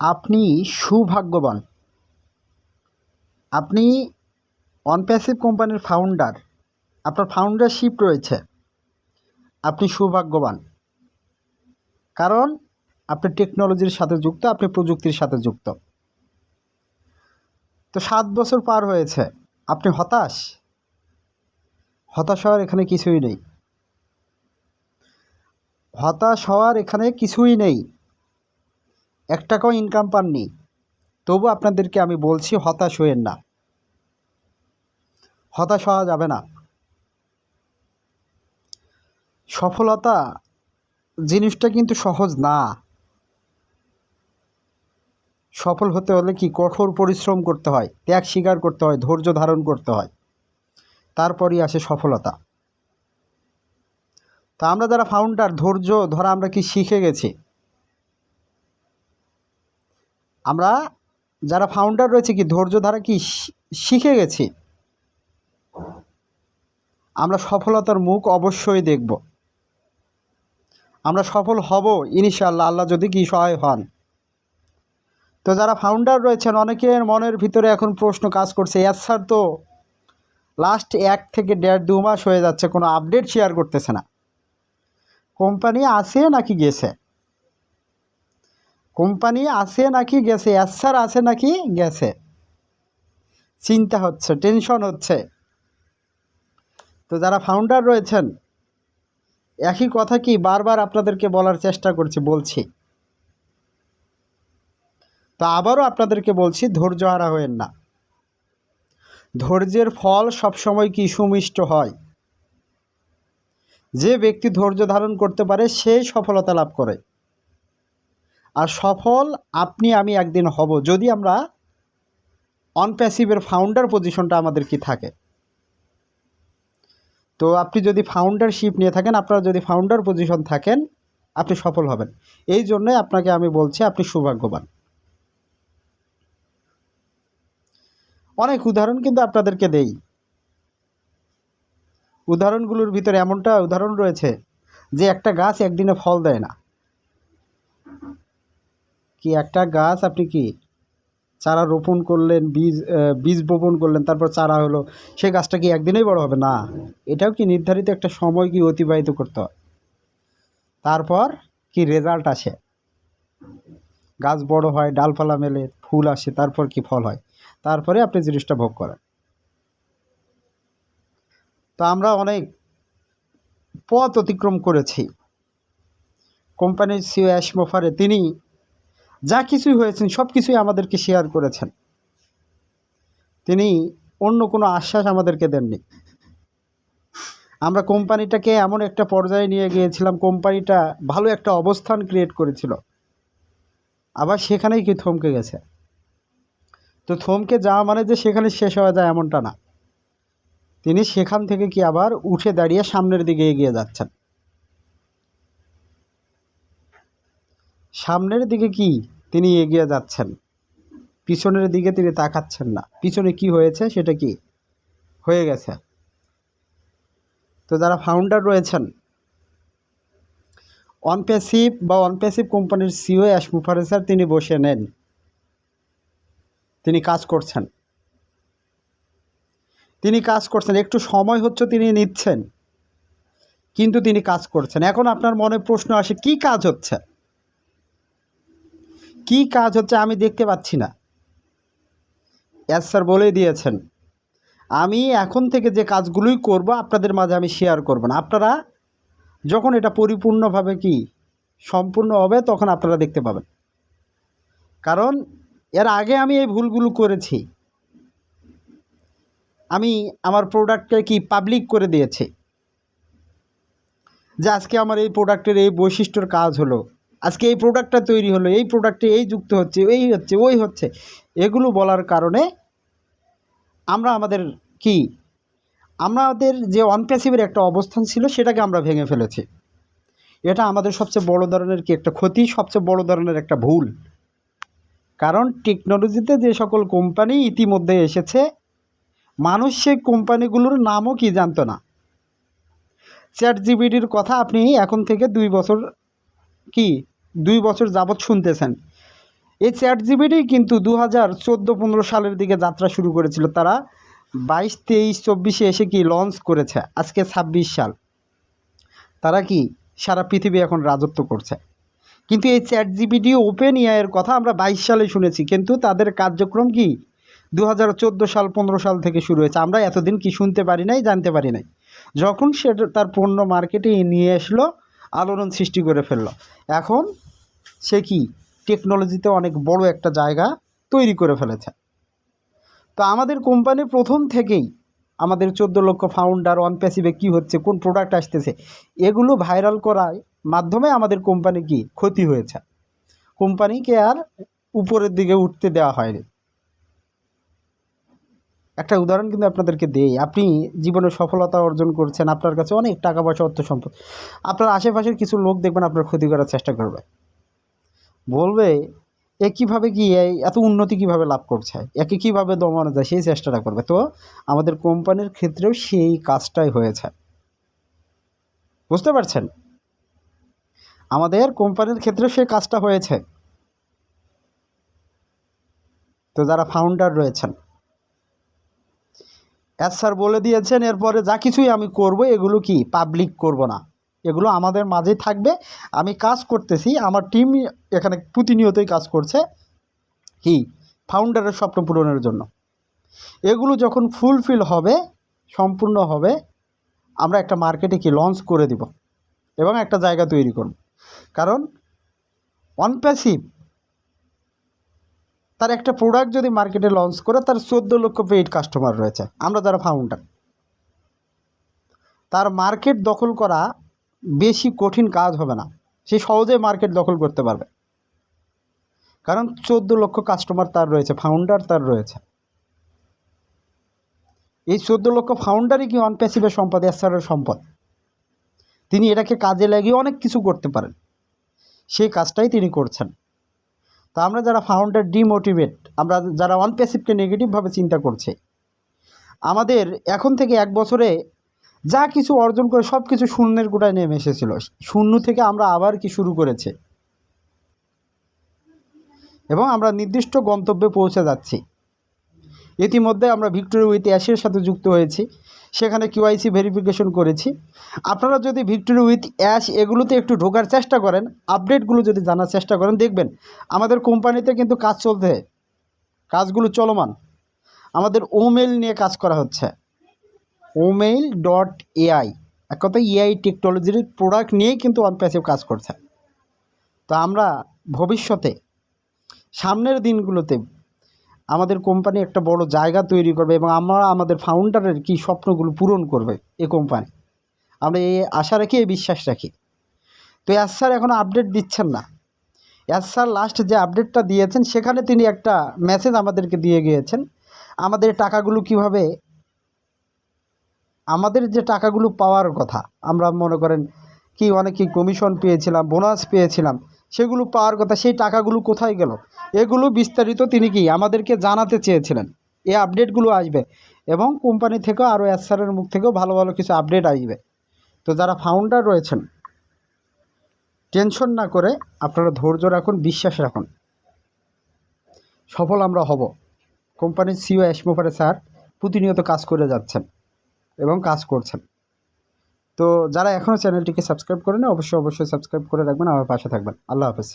আপনি সুভাগ্যবান। আপনি অনপ্যাসিভ কোম্পানির ফাউন্ডার আপনার ফাউন্ডারশিপ রয়েছে। আপনি সৌভাগ্যবান। কারণ আপনি টেকনোলজির সাথে যুক্ত, আপনি প্রযুক্তির সাথে যুক্ত। তো সাত বছর পার হয়েছে। আপনি হতাশ? হতাশ হওয়ার এখানে কিছুই নেই। হতাশ হওয়ার এখানে কিছুই নেই। এক টাকাও ইনকাম পাননি। তবু আপনাদেরকে আমি বলছি, হতাশ হইয়েন না। হতাশ হওয়া যাবে না। সফলতা জিনিসটা কিন্তু সহজ না। সফল হতে হলে কি কঠোর পরিশ্রম করতে হয়? ত্যাগ স্বীকার করতে হয়, ধৈর্য ধারণ করতে হয়। তারপরই আসে সফলতা। তা আমরা যারা ফাউন্ডার ধৈর্য ধরা আমরা কি শিখে গেছি? আমরা যারা ফাউন্ডার রয়েছে কি, ধৈর্য ধারা কি শিখে গেছি? আমরা সফলতার মুখ অবশ্যই দেখব। আমরা সফল হব ইনশাআল্লাহ, আল্লাহ যদি কি সহায় হন। তো যারা ফাউন্ডার রয়েছেন, অনেকের মনের ভিতরে এখন প্রশ্ন কাজ করছে স্যার, তো লাস্ট এক থেকে দেড় দু মাস হয়ে যাচ্ছে, কোনো আপডেট শেয়ার করতেছে না। কোম্পানি আছে নাকি গেছে? কোম্পানি আছে নাকি গেছে? স্যার আছে নাকি গেছে? চিন্তা হচ্ছে, টেনশন হচ্ছে। তো যারা ফাউন্ডার রয়েছেন, একই কথা কি বারবার আপনাদেরকে বলার চেষ্টা করছি, বলছি। তো আবারও আপনাদেরকে বলছি, ধৈর্য হারা হয়েন না। ধৈর্যের ফল সবসময় কি সুমিষ্ট হয়? যে ব্যক্তি ধৈর্য ধারণ করতে পারে সেই সফলতা লাভ করে। আর সফল আপনি, আমি একদিন হব যদি আমরা অনপ্যাসিভের ফাউন্ডার পজিশনটা আমাদের কি থাকে? তো আপনি যদি ফাউন্ডারশিপ নিয়ে থাকেন, আপনারা যদি ফাউন্ডার পজিশন থাকেন, আপনি সফল হবেন। এই জন্যই আপনাকে আমি বলছি, আপনি সৌভাগ্যবান। অনেক উদাহরণ কিন্তু আপনাদেরকে দেই। উদাহরণগুলোর ভিতরে এমনটা উদাহরণ রয়েছে যে একটা গাছ একদিনে ফল দেয় না। কি একটা গাছ আপনি কি চারা রোপণ করলেন, বীজ বীজ বপন করলেন, তারপর চারা হলো সেই গাছটা কি একদিনেই বড় হবে? না। এটাও কি নির্ধারিত একটা সময় কি অতিবাহিত করতে হয়? তারপর কি রেজাল্ট আসে? গাছ বড় হয়, ডালপালা মেলে, ফুল আসে, তারপর কি ফল হয়? তারপরে আপনি জিনিসটা ভোগ করেন। তো আমরা অনেক পথ অতিক্রম করেছি। কোম্পানির সিও অ্যাশমোফারে তিনি যা কিছুই হয়েছেন, সব কিছুই আমাদেরকে শেয়ার করেছেন। তিনি অন্য কোনো আশ্বাস আমাদেরকে দেননি। আমরা কোম্পানিটাকে এমন একটা পর্যায়ে নিয়ে গিয়েছিলাম, কোম্পানিটা ভালো একটা অবস্থান ক্রিয়েট করেছিল। আবার সেখানেই কি থমকে গেছে? তো থমকে যাওয়া মানে যে সেখানে শেষ হয়ে যায় এমনটা না। তিনি সেখান থেকে কি আবার উঠে দাঁড়িয়ে সামনের দিকে এগিয়ে যাচ্ছেন। সামনের দিকে কি তিনি এগিয়ে যাচ্ছেন? পিছনের দিকে তিনি তাকাচ্ছেন না। পিছনে কি হয়েছে সেটা কি? হয়ে গেছে। তো যারা ফাউন্ডার রয়েছেন অনপ্যাসিভ বা অনপ্যাসিভ কোম্পানির সিও অ্যাশমুফারে স্যার তিনি বসে নেন। তিনি কাজ করছেন। তিনি কাজ করছেন। একটু সময় হচ্ছে তিনি নিচ্ছেন। কিন্তু তিনি কাজ করছেন। এখন আপনার মনে প্রশ্ন আসে, কি কাজ হচ্ছে? কি কাজ হচ্ছে আমি দেখতে পাচ্ছি না। এস স্যার বলেই দিয়েছেন। আমি এখন থেকে যে কাজগুলোই করব, আপনাদের মাঝে আমি শেয়ার করব না। আপনারা যখন এটা পরিপূর্ণভাবে কি সম্পূর্ণ হবে, তখন আপনারা দেখতে পাবেন। কারণ এর আগে আমি এই ভুলগুলো করেছি। আমি আমার প্রোডাক্টকে কি পাবলিক করে দিয়েছি। যে আজকে আমার এই প্রোডাক্টের এই বৈশিষ্ট্যর কাজ হলো আজকে এই প্রোডাক্টটা তৈরি হলো, এই প্রোডাক্টে এই যুক্ত হচ্ছে, এই হচ্ছে, ওই হচ্ছে। এগুলো বলার কারণে আমরা আমাদের কি? আমাদের যে অনপ্যাসিভের একটা অবস্থান ছিল, সেটাকে আমরা ভেঙে ফেলেছি। এটা আমাদের সবচেয়ে বড় ধরনের কি একটা ক্ষতি, সবচেয়ে বড় ধরনের একটা ভুল। কারণ টেকনোলজিতে যে সকল কোম্পানি ইতিমধ্যে এসেছে, মানুষ সেই কোম্পানিগুলোর নামও কি জানতো না। চ্যাট জিবিটির কথা আপনি এখন থেকে দুই বছর কি দুই বছর যাবৎ শুনতেছেন। এই চ্যাট জিবিটি কিন্তু দু হাজার চোদ্দ পনেরো সালের দিকে যাত্রা শুরু করেছিল। তারা বাইশ, তেইশ, চব্বিশে এসে কি লঞ্চ করেছে? আজকে ছাব্বিশ সাল। তারা কি সারা পৃথিবী এখন রাজত্ব করছে? কিন্তু এই চ্যাট জিবিটি ওপেন এর কথা আমরা বাইশ সালে শুনেছি। কিন্তু তাদের কার্যক্রম কি? দু হাজার চোদ্দ সাল, পনেরো সাল থেকে শুরু হয়েছে। আমরা এতদিন কি শুনতে পারি নাই, জানতে পারি নাই। যখন সে তার পণ্য মার্কেটে নিয়ে আসলো আলোড়ন সৃষ্টি করে ফেলল। এখন সে কি টেকনোলজিতে অনেক বড় একটা জায়গা তৈরি করে ফেলেছে। তো আমাদের কোম্পানি প্রথম থেকেই আমাদের চোদ্দ লক্ষ ফাউন্ডার ওয়ান প্যাসিভে কী হচ্ছে, কোন প্রোডাক্ট আসতেছে, এগুলো ভাইরাল করার মাধ্যমে আমাদের কোম্পানি কি ক্ষতি হয়েছে। কোম্পানিকে আর উপরের দিকে উঠতে দেওয়া হয়নি। একটা উদাহরণ কিন্তু আপনাদেরকে দেই। আপনি জীবনে সফলতা অর্জন করছেন, আপনার কাছে অনেক টাকা পয়সা, অর্থ সম্পদ। আপনার আশেপাশের কিছু লোক দেখবেন আপনার ক্ষতি করার চেষ্টা করবে। বলবে, এ কীভাবে কি এত উন্নতি কীভাবে লাভ করছে? একে কীভাবে দমানো যায়, সেই চেষ্টাটা করবে। তো আমাদের কোম্পানির ক্ষেত্রেও সেই কাজটাই হয়েছে। বুঝতে পারছেন? আমাদের কোম্পানির ক্ষেত্রে সেই কাজটা হয়েছে। তো যারা ফাউন্ডার রয়েছেন এস স্যার বলে দিয়েছেন, এরপরে যা কিছুই আমি করব, এগুলো কি পাবলিক করব না। এগুলো আমাদের মাঝেই থাকবে। আমি কাজ করতেছি, আমার টিম এখানে প্রতিনিয়তই কাজ করছে, কি? ফাউন্ডারের স্বপ্ন পূরণের জন্য। এগুলো যখন ফুলফিল হবে, সম্পূর্ণ হবে, আমরা একটা মার্কেটে কি লঞ্চ করে দিব এবং একটা জায়গা তৈরি করব। কারণ অনপ্যাসিভ তার একটা প্রোডাক্ট যদি মার্কেটে লঞ্চ করে, তার চোদ্দ লক্ষ পেইড কাস্টমার রয়েছে। আমরা যারা ফাউন্ডার তার মার্কেট দখল করা বেশি কঠিন কাজ হবে না। সে সহজে মার্কেট দখল করতে পারবে। কারণ চোদ্দ লক্ষ কাস্টমার তার রয়েছে ফাউন্ডার তার রয়েছে। এই চোদ্দ লক্ষ ফাউন্ডারই কি অনপ্যাসিভের সম্পদ এসআরের সম্পদ? তিনি এটাকে কাজে লাগিয়ে অনেক কিছু করতে পারেন। সেই কাজটাই তিনি করছেন। তা আমরা যারা ফাউন্ডার ডিমোটিভেট আমরা যারা ওয়ান প্যাসিভকে নেগেটিভভাবে চিন্তা করছে, আমাদের এখন থেকে এক বছরে যা কিছু অর্জন করে সব কিছু শূন্যের গোটায় নেমে এসেছিল। শূন্য থেকে আমরা আবার কি শুরু করেছে? এবং আমরা নির্দিষ্ট গন্তব্যে পৌঁছে যাচ্ছি। ইতিমধ্যে আমরা ভিক্টোরি উইথ অ্যাশের সাথে যুক্ত হয়েছি। সেখানে কিউআইসি ভেরিফিকেশন করেছি। আপনারা যদি ভিক্টোরি উইথ অ্যাশ এগুলোতে একটু ঢোকার চেষ্টা করেন আপডেটগুলো যদি জানার চেষ্টা করেন, দেখবেন আমাদের কোম্পানিতে কিন্তু কাজ চলতে কাজগুলো চলমান। আমাদের ওমেল নিয়ে কাজ করা হচ্ছে। ওমেল ডট এআই এক কথায় এআই টেকনোলজির প্রোডাক্ট নিয়েই কিন্তু অনপ্যাসিভ কাজ করছে। তো আমরা ভবিষ্যতে, সামনের দিনগুলোতে আমাদের কোম্পানি একটা বড় জায়গা তৈরি করবে এবং আমরা আমাদের ফাউন্ডারের কি স্বপ্নগুলো পূরণ করবে এ কোম্পানি আমরা এই আশা রাখি এই বিশ্বাস রাখি। তো এস স্যার এখনও আপডেট দিচ্ছেন না। এস স্যার লাস্ট যে আপডেটটা দিয়েছেন, সেখানে তিনি একটা মেসেজ আমাদেরকে দিয়ে গিয়েছেন। আমাদের টাকাগুলো কীভাবে, আমাদের যে টাকাগুলো পাওয়ার কথা, আমরা মনে করেন কি অনেকেই কমিশন পেয়েছিলাম বোনাস পেয়েছিলাম সেগুলো পাওয়ার কথা, সেই টাকাগুলো কোথায় গেল? এগুলো বিস্তারিত তিনি কি আমাদেরকে জানাতে চেয়েছিলেন? এই আপডেটগুলো আসবে এবং কোম্পানি থেকেও আরও এসআরের মুখ থেকেও ভালো ভালো কিছু আপডেট আসবে। তো যারা ফাউন্ডার রয়েছেন টেনশন না করে আপনারা ধৈর্য রাখুন, বিশ্বাস রাখুন। সফল আমরা হব। কোম্পানির সিও অ্যাসমোফারে স্যার প্রতিনিয়ত কাজ করে যাচ্ছেন এবং কাজ করছেন। তো যারা এখনও চ্যানেলটিকে সাবস্ক্রাইব করে করেন, অবশ্যই অবশ্যই সাবস্ক্রাইব করে রাখবেন, আমার পাশে থাকবেন। আল্লাহ হাফেজ।